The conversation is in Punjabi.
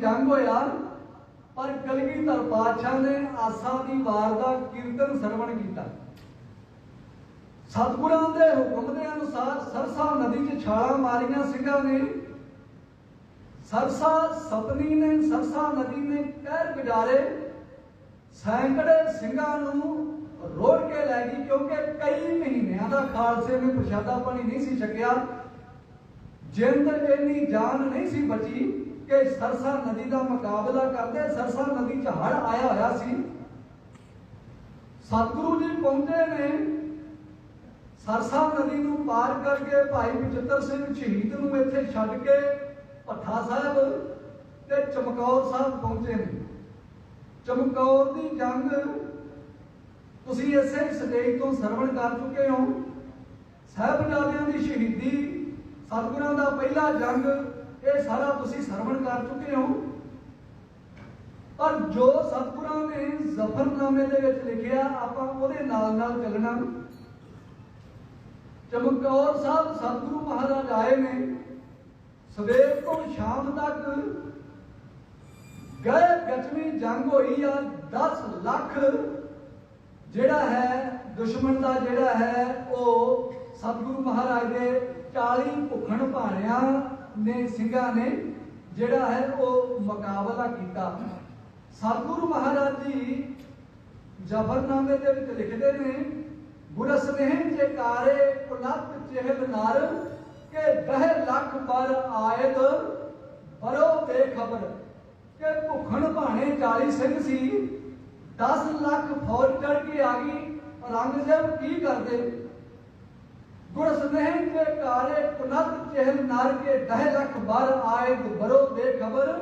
ਜੰਗ ਹੋਇਆ, ਪਰ ਕਲਗੀਧਰ ਪਾਤਸ਼ਾਹ ਨੇ ਆਸਾ ਦੀ ਵਾਰ ਦਾ ਕੀਰਤਨ ਸਰਵਣ ਕੀਤਾ। ਸਤਿਗੁਰਾਂ ਦੇ ਹੁਕਮ ਦੇ ਅਨੁਸਾਰ ਸਰਸਾ ਨਦੀ 'ਚ ਛਾਲਾਂ ਮਾਰੀਆਂ ਸਿੰਘਾਂ ਨੇ। ਸਰਸਾ ਸਪਨੀ ਨੇ, ਸਰਸਾ ਨਦੀ ਨੇ ਕਹਿਰ ਗੁਜ਼ਾਰੇ। ਸੈਂਕੜੇ ਸਿੰਘਾਂ ਨੂੰ ਰੋੜ ਕੇ ਲੈ ਗਈ, ਕਿਉਂਕਿ ਕਈ ਮਹੀਨਿਆਂ ਦਾ ਖਾਲਸੇ ਨੇ ਪ੍ਰਸ਼ਾਦਾ ਪਾਣੀ ਨਹੀਂ ਸੀ ਛਕਿਆ। ਜਿੰਦ ਇੰਨੀ ਜਾਨ ਨਹੀਂ ਸੀ ਬਚੀ। ਕਿ ਸਰਸਾ ਨਦੀ ਦਾ ਮੁਕਾਬਲਾ ਕਰਦੇ ਸਰਸਾ ਨਦੀ 'ਚ ਹੜ ਆਇਆ ਹੋਇਆ ਸੀ। ਸਤਿਗੁਰੂ ਜੀ ਪਹੁੰਚੇ ਨੇ। ਸਰਸਾ ਨਦੀ ਨੂੰ ਪਾਰ ਕਰਕੇ ਭਾਈ ਬਚਿੱਤਰ ਸਿੰਘ ਸ਼ਹੀਦ ਨੂੰ ਇੱਥੇ ਛੱਡ ਕੇ ਭੱਠਾ ਸਾਹਿਬ ਤੇ ਚਮਕੌਰ ਸਾਹਿਬ ਪਹੁੰਚੇ ਨੇ। ਚਮਕੌਰ ਦੀ ਜੰਗ ਤੁਸੀਂ ਇਸੇ ਸਟੇਜ ਤੋਂ ਸਰਵਣ ਕਰ ਚੁੱਕੇ ਹੋ। ਸਾਹਿਬਜ਼ਾਦਿਆਂ ਦੀ ਸ਼ਹੀਦੀ, ਸਤਿਗੁਰਾਂ ਦਾ ਪਹਿਲਾ ਜੰਗ ਇਹ ਸਾਰਾ ਤੁਸੀਂ ਸਰਵਣ ਕਰ ਚੁੱਕੇ ਹੋ। ਪਰ ਜੋ ਸਤਿਗੁਰਾਂ ਨੇ ਜ਼ਫਰਨਾਮੇ ਦੇ ਵਿੱਚ ਲਿਖਿਆ, ਆਪਾਂ ਉਹਦੇ ਨਾਲ ਨਾਲ ਚੱਲਣਾ। ਚਮਕੌਰ ਸਾਹਿਬ ਸਤਿਗੁਰੂ ਮਹਾਰਾਜ ਆਏ ਨੇ। ਸਵੇਰ ਤੋਂ ਸ਼ਾਮ ਤੱਕ ਗਏ ਗਚਮੀ ਜੰਗ ਹੋਈ ਆ 10 ਲੱਖ ਜਿਹੜਾ ਹੈ, ਦੁਸ਼ਮਣ ਦਾ ਜਿਹੜਾ ਹੈ, ਉਹ ਸਤਿਗੁਰੂ ਮਹਾਰਾਜ ਦੇ 40 ਭੁੱਖਣ ਭਾਣਿਆਂ ਨੇ, ਸਿੰਘਾਂ ਨੇ ਜਿਹੜਾ ਹੈ ਉਹ ਮੁਕਾਬਲਾ ਕੀਤਾ। ਸਤਿਗੁਰੂ ਮਹਾਰਾਜ ਜੀ ਜ਼ਫਰਨਾਮੇ ਦੇ ਵਿੱਚ ਲਿਖਦੇ ਨੇ ਗੁਰ ਸਨੇਹ ਜੇਕਾਰੇ ਪੁਨਤ ਚਹਿਲ ਨਰ, ਕੇ ਦਹ ਲੱਖ ਬਰ ਆਇਤ ਬਰੋ ਬੇਖਬਰ। ਕਿ ਭੁੱਖਣ ਭਾਣੇ 40 ਸਿੰਘ ਸੀ 10 ਲੱਖ ਫੌਜ ਚੜ ਕੇ ਆ ਗਈ, ਔਰੰਗਜ਼ੇਬ ਕੀ ਕਰਦੇ? ਗੁਰ ਸਨੇਹ ਜੇਕਾਰੇ ਪੁਨਤ ਚਹਿਲ ਨਰ ਕੇ ਦਹ ਲੱਖ ਬਰ ਆਇਤ ਬਰੋ ਬੇਖਬਰ